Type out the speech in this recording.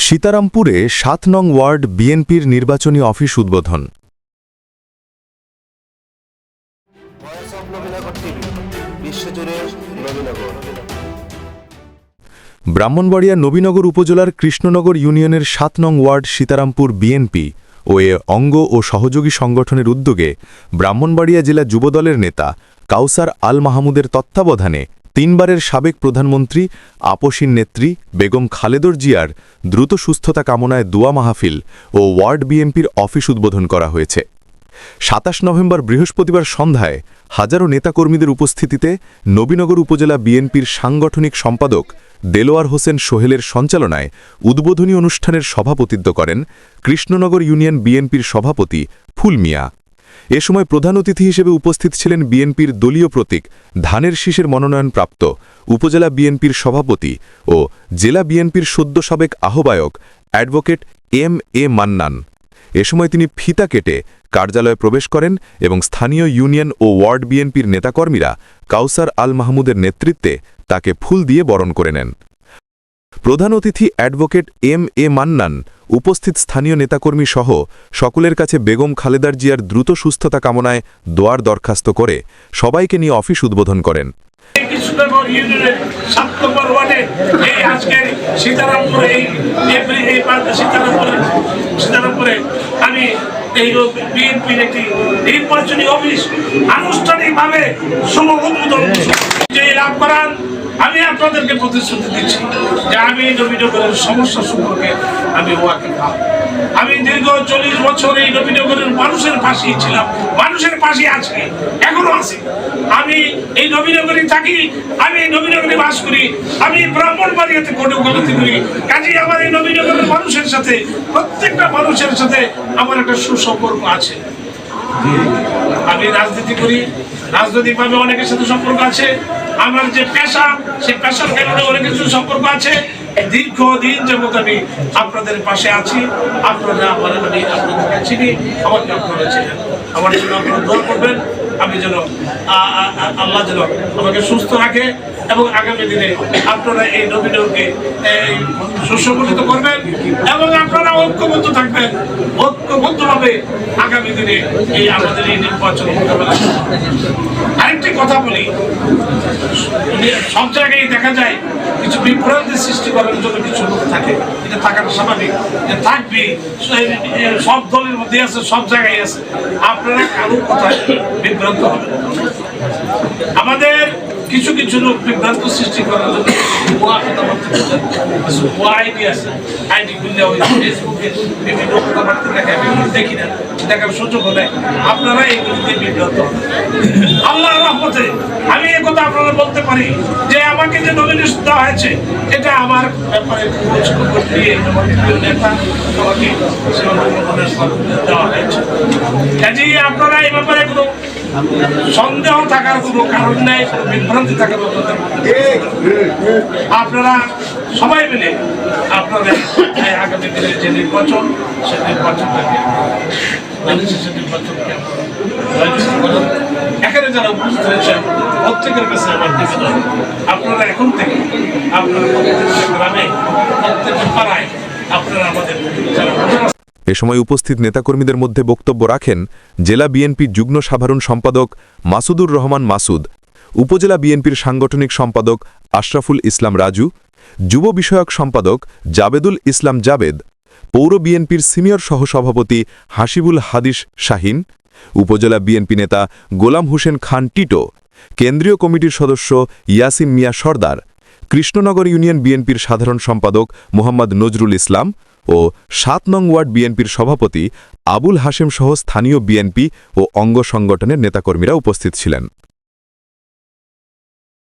সীতারামপুরে সাত নং ওয়ার্ড বিএনপির নির্বাচনী অফিস উদ্বোধন। ব্রাহ্মণবাড়িয়া নবীনগর উপজেলার কৃষ্ণনগর ইউনিয়নের সাত নং ওয়ার্ড সীতারামপুর বিএনপি ও এ অঙ্গ ও সহযোগী সংগঠনের উদ্যোগে ব্রাহ্মণবাড়িয়া জেলা যুবদলের নেতা কাউসার আল মাহমুদের তত্ত্বাবধানে তিনবারের সাবেক প্রধানমন্ত্রী, আপসীন নেত্রী বেগম খালেদর জিয়ার দ্রুত সুস্থতা কামনায় দোয়া মাহফিল ও ওয়ার্ড বিএনপির অফিস উদ্বোধন করা হয়েছে। সাতাশ নভেম্বর বৃহস্পতিবার সন্ধ্যায় হাজারো নেতাকর্মীদের উপস্থিতিতে নবীনগর উপজেলা বিএনপির সাংগঠনিক সম্পাদক দেলোয়ার হোসেন সোহেলের সঞ্চালনায় উদ্বোধনী অনুষ্ঠানের সভাপতিত্ব করেন কৃষ্ণনগর ইউনিয়ন বিএনপির সভাপতি ফুল মিয়া এ সময় প্রধান অতিথি হিসেবে উপস্থিত ছিলেন বিএনপির দলীয় প্রতীক, ধানের শীষের মনোনয়নপ্রাপ্ত উপজেলা বিএনপির সভাপতি ও জেলা বিএনপির সদ্য সাবেক আহ্বায়ক, অ্যাডভোকেট এম এ মান্নান। এ সময় তিনি ফিতা কেটে কার্যালয়ে প্রবেশ করেন এবং স্থানীয় ইউনিয়ন ও ওয়ার্ড বিএনপির নেতাকর্মীরা কাউসার আল মাহমুদের নেতৃত্বে তাকে ফুল দিয়ে বরণ করে নেন। প্রধান অতিথি অ্যাডভোকেট এম এ মান্নান, উপস্থিত স্থানীয় নেতাকর্মী সহ সকলের কাছে বেগম খালেদার জিয়ার দ্রুত সুস্থতা কামনায় দোয়ার দরখাস্ত করে সবাইকে নিয়ে অফিস উদ্বোধন করেন। আমি এই বিএনপির একটি নির্বাচনী অফিস আনুষ্ঠানিকভাবে শুভ উদ্বোধন যে লাভ করান আপনাদেরকে প্রতিশ্রুতি দিচ্ছি যে আমি এই নবীনগরের সমস্যা সম্পর্কে আমি ওয়াকে আমি দীর্ঘ চল্লিশ বছর এই নবীনগরের মানুষের পাশেই ছিলাম, মানুষের পাশে আছি, এখনও আছি। আমি এই নবীনগরে থাকি, আমি এই নবীনগরে বাস করি, আমি ব্রাহ্মণবাড়িয়াতে কোটে গলতি করি। কাজেই আমার এই নবীনগরের মানুষের সাথে, প্রত্যেকটা মানুষের সাথে আমার একটা সুসম্পর্ক আছে। আমি রাজনীতি করি, রাজনৈতিকভাবে অনেকের সাথে সম্পর্ক আছে আমার যে পেশা, সেই পেশার কারণে অনেক কিছু সম্পর্ক আছে। দীর্ঘদিন যাবত আমি আপনাদের পাশে আছি, আপনারা আমার আমি আপনাদেরকে চিনি আমাকে আপনারা চিনেন। আমার জন্য আপনারা দোয়া করবেন, আমি যেন আল্লাহ যেন আমাকে সুস্থ রাখে এবং আগামী দিনে আপনারা এই নবীনকে সুসংগঠিত করবেন এবং আপনারা ঐক্যবদ্ধ থাকবেন ঐক্যবদ্ধভাবে আগামী দিনে এই আমাদের এই নির্বাচন আরেকটি কথা বলি সব জায়গায় দেখা যায় কিছু বিভ্রান্তি সৃষ্টি করার জন্য কিছু লোক থাকে। এটা থাকাটা স্বাভাবিক। থাকবে সব দলের মধ্যে আছে, সব জায়গায় আছে। আপনারা কারও কথায় বিভ্রান্ত হবে আমাদের কিছু কিছু লোক বিভ্রান্ত সৃষ্টি করার জন্য ওই দেখে আমি দেখি না। সুযোগ আপনারা বিভ্রান্ত আল্লাহ আমি আপনারা বলতে পারি যে আমাকে যে নমিনেশন দেওয়া হয়েছে, এটা আমার ব্যাপারে নেতা আমাকে দেওয়া হয়েছে। আপনারা এই ব্যাপারে কোনো সন্দেহ থাকার কোনো কারণ নেই, বিভ্রান্তি থাকার আপনারা সবাই মিলে আপনারা এই আগামী দিনের যে নির্বাচন, সে নির্বাচনটাকে এখানে যারা উপস্থিত হয়েছে, প্রত্যেকের কাছে আমার নিবেদন। আপনারা এখন থেকে, আপনারা প্রত্যেকটা গ্রামে প্রত্যেকটা পাড়ায় আপনারা আমাদের যারা এ সময় উপস্থিত নেতাকর্মীদের মধ্যে বক্তব্য রাখেন জেলা বিএনপির যুগ্ম সাধারণ সম্পাদক মাসুদুর রহমান মাসুদ, উপজেলা বিএনপির সাংগঠনিক সম্পাদক আশরাফুল ইসলাম রাজু, যুব বিষয়ক সম্পাদক জাবেদুল ইসলাম জাবেদ, পৌর বিএনপির সিনিয়র সহসভাপতি হাসিবুল হাদিস শাহিন, উপজেলা বিএনপি নেতা গোলাম হোসেন খান টিটো, কেন্দ্রীয় কমিটির সদস্য ইয়াসিম মিয়া সর্দার, কৃষ্ণনগর ইউনিয়ন বিএনপির সাধারণ সম্পাদক মোহাম্মদ নজরুল ইসলাম ও সাত নং ওয়ার্ড বিএনপির সভাপতি আবুল হাশেম সহ স্থানীয় বিএনপি ও অঙ্গ সংগঠনের নেতাকর্মীরা উপস্থিত ছিলেন।